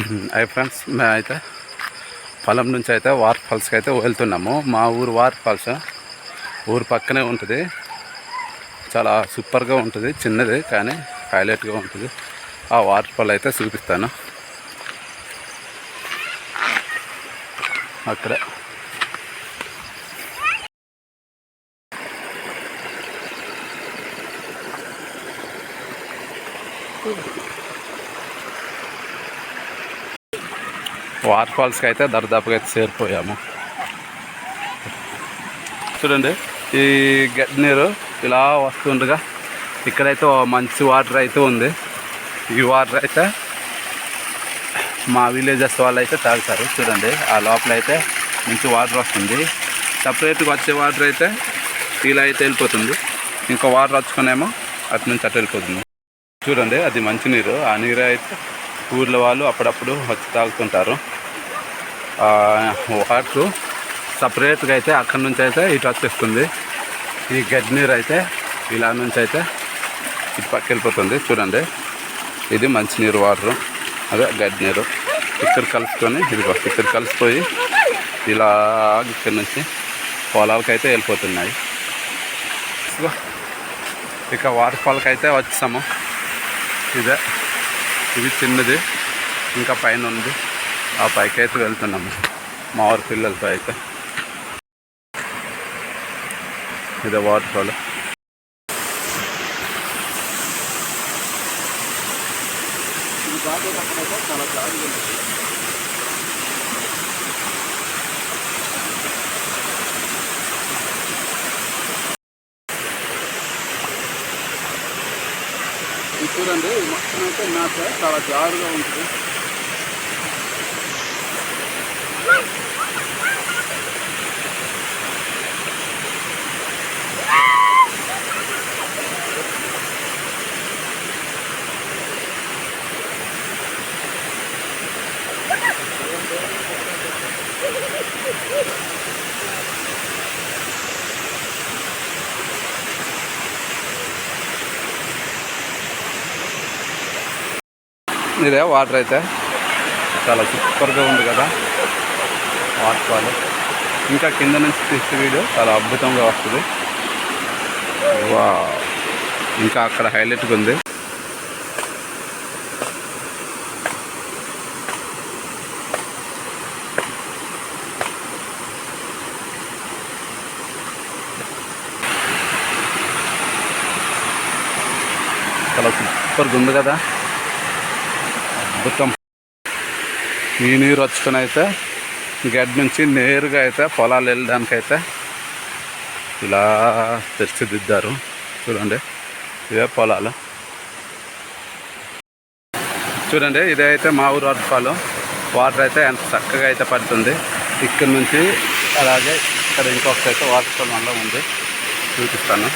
అవి ఫ్రెండ్స్ మేమైతే పొలం నుంచి అయితే వాటర్ ఫాల్స్కి అయితే వెళ్తున్నాము. మా ఊరు వార్ ఫాల్స్. ఊరు పక్కనే ఉంటుంది. చాలా సూపర్గా ఉంటుంది చిన్నది కానీ హైలైట్గా ఉంటుంది. ఆ వాటర్ ఫాల్ అయితే చూపిస్తాను. అక్కడ. వాటర్ ఫాల్స్కి అయితే దరిదాపుగా అయితే చేరిపోయాము. చూడండి ఈ గడ్డి నీరు ఇలా వస్తుండగా ఇక్కడైతే మంచి వాటర్ అయితే ఉంది. ఈ వాటర్ అయితే మా విలేజెస్ వాళ్ళు అయితే తాగుతారు. చూడండి ఆ లోపల అయితే మంచి వాటర్ వస్తుంది. సపరేట్గా వచ్చే వాటర్ అయితే ఇలా అయితే వెళ్ళిపోతుంది. ఇంకా వాటర్ వచ్చుకునేమో అటు నుంచి అటు వెళ్ళిపోతుంది. చూడండి అది మంచినీరు ఆ నీరు అయితే ఊర్లో వాళ్ళు అప్పుడప్పుడు వచ్చి తాగుతుంటారు. వాటర్ సపరేట్గా అయితే అక్కడి నుంచి అయితే ఇటు వచ్చేస్తుంది. ఈ గడ్డి నీరు అయితే ఇలా నుంచి అయితే ఇటు పక్క వెళ్ళిపోతుంది. చూడండి. ఇది మంచినీరు వాటర్. అదే గడ్డి నీరు. ఇక్కడ కలుసుకొని ఇదిగో ఇక్కడ కలిసిపోయి ఇలా ఇక్కడ నుంచి పొలాలకు అయితే వెళ్ళిపోతున్నాయి. ఇక వాటర్ ఫాల్కి అయితే వచ్చాము. ఇదే. ఇది చిన్నది. ఇంకా పైన ఉంది. ఆ పైకి అయితే వెళ్తున్నాము మా ఊరి పిల్లలతో అయితే. ఇదే వాటర్ ఫాల్ చూడండి మొత్తం అయితే మ్యాప్ చాలా జారుగా ఉంటుంది. ఇదే వాటర్ అయితే? చాలా సూపర్గా ఉంది కదా. వాటర్ ఇంకా కింద నుంచి తీస్తే వీడియో చాలా అద్భుతంగా వస్తుంది. వా ఇంకా అక్కడ హైలైట్గా ఉంది. చాలా సూపర్గా ఉంది కదా. అద్భుతం. ఈ నీరు వచ్చుకొని అయితే గడ్డి నుంచి నేరుగా అయితే పొలాలు వెళ్ళడానికి అయితే ఇలా తెరిచిదిద్దారు చూడండి ఇదే పొలాలు. చూడండి ఇదే అయితే మా ఊరు వాటర్ వాటర్ అయితే ఎంత చక్కగా అయితే పడుతుంది. ఇక్కడ నుంచి అలాగే ఇక్కడ ఇంకొకటి అయితే వాటర్ ఫాల్ మళ్ళీ ఉంది. చూపిస్తాను.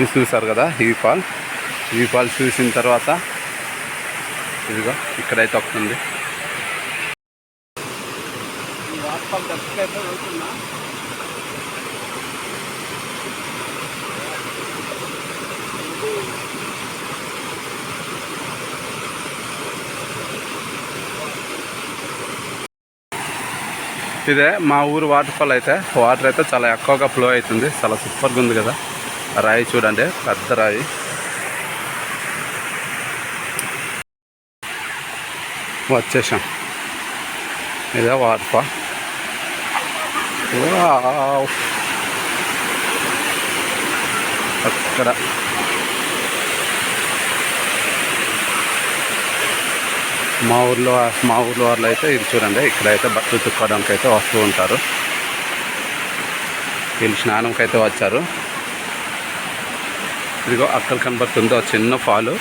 ఇది చూసారు కదా ఈ ఫాల్. ఈ ఫాల్ చూసిన తర్వాత ఇదిగో ఇక్కడైతే ఒకటి ఉంది. ఇదే మా ఊరు వాటర్ ఫాల్ అయితే. వాటర్ అయితే చాలా ఎక్కువగా ఫ్లో అవుతుంది. చాలా సూపర్గా ఉంది కదా. రాయి చూడండి పెద్ద రాయి. వచ్చేసాం. ఇదే వాటర్ అక్కడ. మా ఊర్లో మా ఊర్లో వాళ్ళు అయితే ఇది చూడండి. ఇక్కడైతే బట్టలు తుక్కోవడానికి అయితే వస్తూ ఉంటారు. వీళ్ళు స్నానంకి అయితే వచ్చారు. ఇదిగో అక్కడ కనబడుతుంది చిన్న ఫాలు.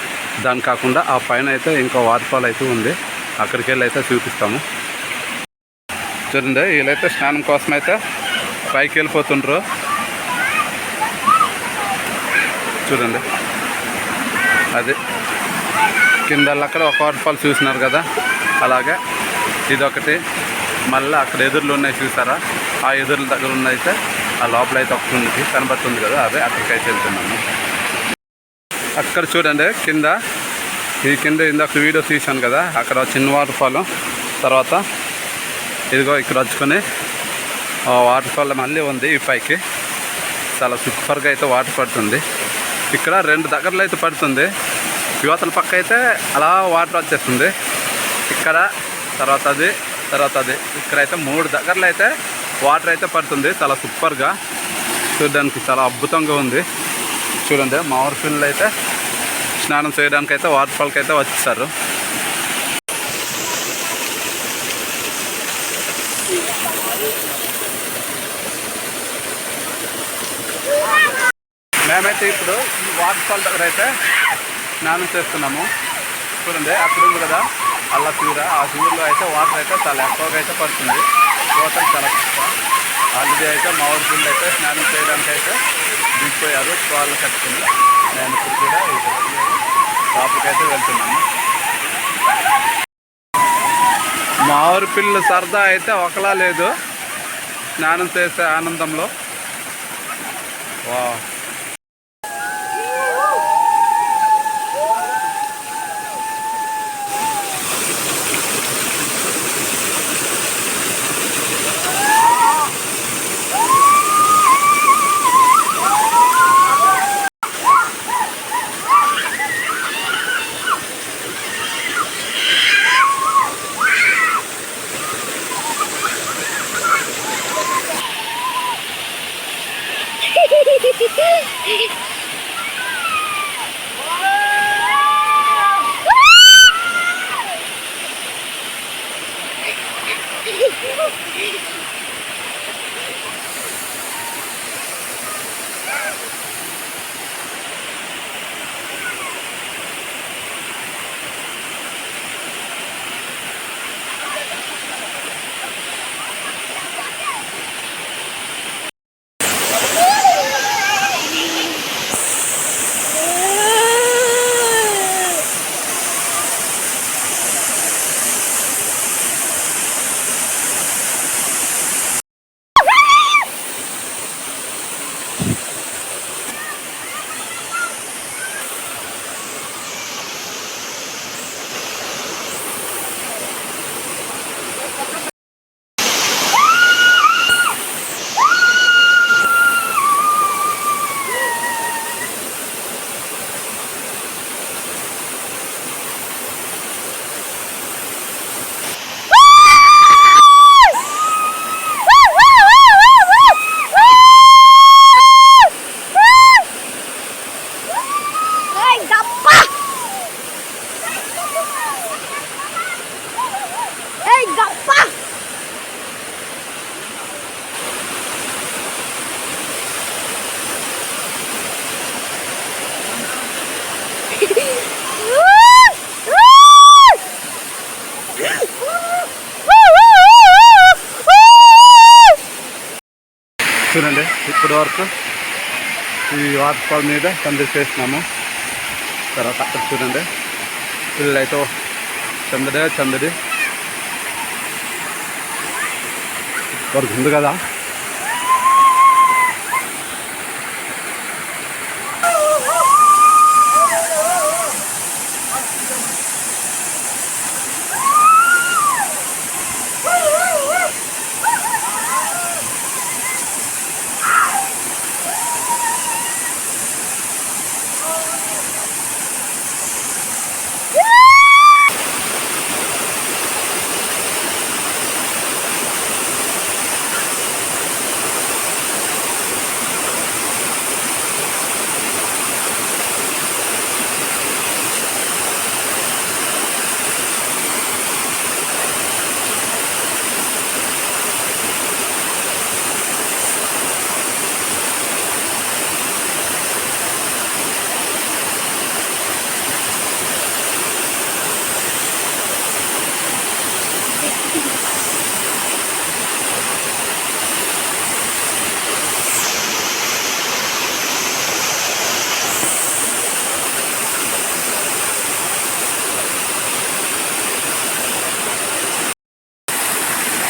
దాని కాకుండా ఆ పైన అయితే ఇంకో వాటర్ ఫాల్ అయితే ఉంది. అక్కడికి వెళ్ళి అయితే చూపిస్తాము. చూడండి వీళ్ళైతే స్నానం కోసం అయితే పైకి వెళ్ళిపోతుండ్రు. చూడండి. అది కింద అక్కడ ఒక వాటర్ ఫాల్ చూసినారు కదా? అలాగే ఇదొకటి. మళ్ళీ అక్కడ ఎదురులు ఉన్నాయి చూసారా? ఆ ఎదురుల దగ్గర ఉన్నైతే ఆ లోపల అయితే ఒకటి ఉంది కనబడుతుంది కదా అదే అక్కడికైతే వెళ్తున్నాము. అక్కడ చూడండి కింద ఈ కింద ఇందాక వీడియో తీశాను కదా అక్కడ చిన్న వాటర్ ఫాల్ తర్వాత ఇదిగో ఇక్కడ వచ్చుకొని ఆ వాటర్ ఫాల్ మళ్ళీ ఉంది ఈ పైకి. చాలా సూపర్గా అయితే వాటర్ పడుతుంది. ఇక్కడ రెండు దగ్గరలో అయితే పడుతుంది. యువతల పక్క అయితే అలా వాటర్ వచ్చేస్తుంది. ఇక్కడ తర్వాత అది తర్వాత అది. ఇక్కడైతే మూడు దగ్గరలో అయితే వాటర్ అయితే పడుతుంది. చాలా సూపర్గా చూడడానికి చాలా అద్భుతంగా ఉంది. చూడండి మా ఊరి పిల్లలు అయితే స్నానం చేయడానికి అయితే వాటర్ ఫాల్కి అయితే వచ్చేసారు. మేమైతే ఇప్పుడు ఈ వాటర్ ఫాల్ దగ్గర అయితే స్నానం చేస్తున్నాము. చూడండి అక్కడ ఉంది కదా అల్ల తీర ఆ తీరులో అయితే వాటర్ అయితే చాలా ఎక్కువగా అయితే పడుతుంది. టోటల్ చాలా ఆల్రెడీ అయితే మా ఊరి పిల్లలు అయితే స్నానం చేయడానికి అయితే దిగిపోయారు. వాళ్ళు కట్టుకుని నేను ఇప్పుడు కూడా షాపుకి అయితే వెళ్తున్నాను. మా ఊరి పిల్లల సరదా అయితే ఒకలా లేదు. స్నానం చేసే ఆనందంలో. వా フフフ。వరకు ఈ వాటర్ ఫాల్ మీద సందడి చేసినాము. తర్వాత అక్కడ చూడండి. పిల్లలైతే చందడే చందడి. వరకు ఉంది కదా.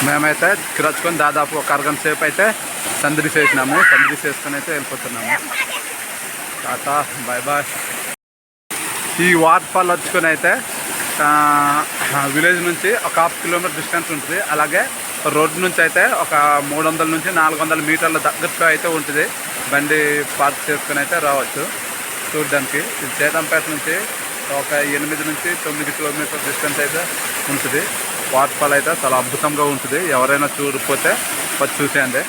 మేమైతే కిరచుకొని దాదాపు ఒక అరగంట సేపు అయితే సందడి చేసినాము. సందడి చేసుకొని అయితే వెళ్ళిపోతున్నాము. Ta-ta bye bye. ఈ వాటర్ ఫాల్ వచ్చుకొని అయితే విలేజ్ నుంచి ఒక హాఫ్ కిలోమీటర్ డిస్టెన్స్ ఉంటుంది. అలాగే రోడ్డు నుంచి అయితే ఒక మూడు వందల నుంచి నాలుగు వందల మీటర్ల దగ్గరలో అయితే ఉంటుంది. బండి పార్క్ చేసుకొని అయితే రావచ్చు. చూడడానికి. ఇది చేతంపేట నుంచి ఒక ఎనిమిది నుంచి తొమ్మిది కిలోమీటర్ డిస్టెన్స్ అయితే ఉంటుంది. వాటర్ ఫాల్ అయితే చాలా అద్భుతంగా ఉంటుంది. ఎవరైనా చూడకపోతే వచ్చి చూసేయండి.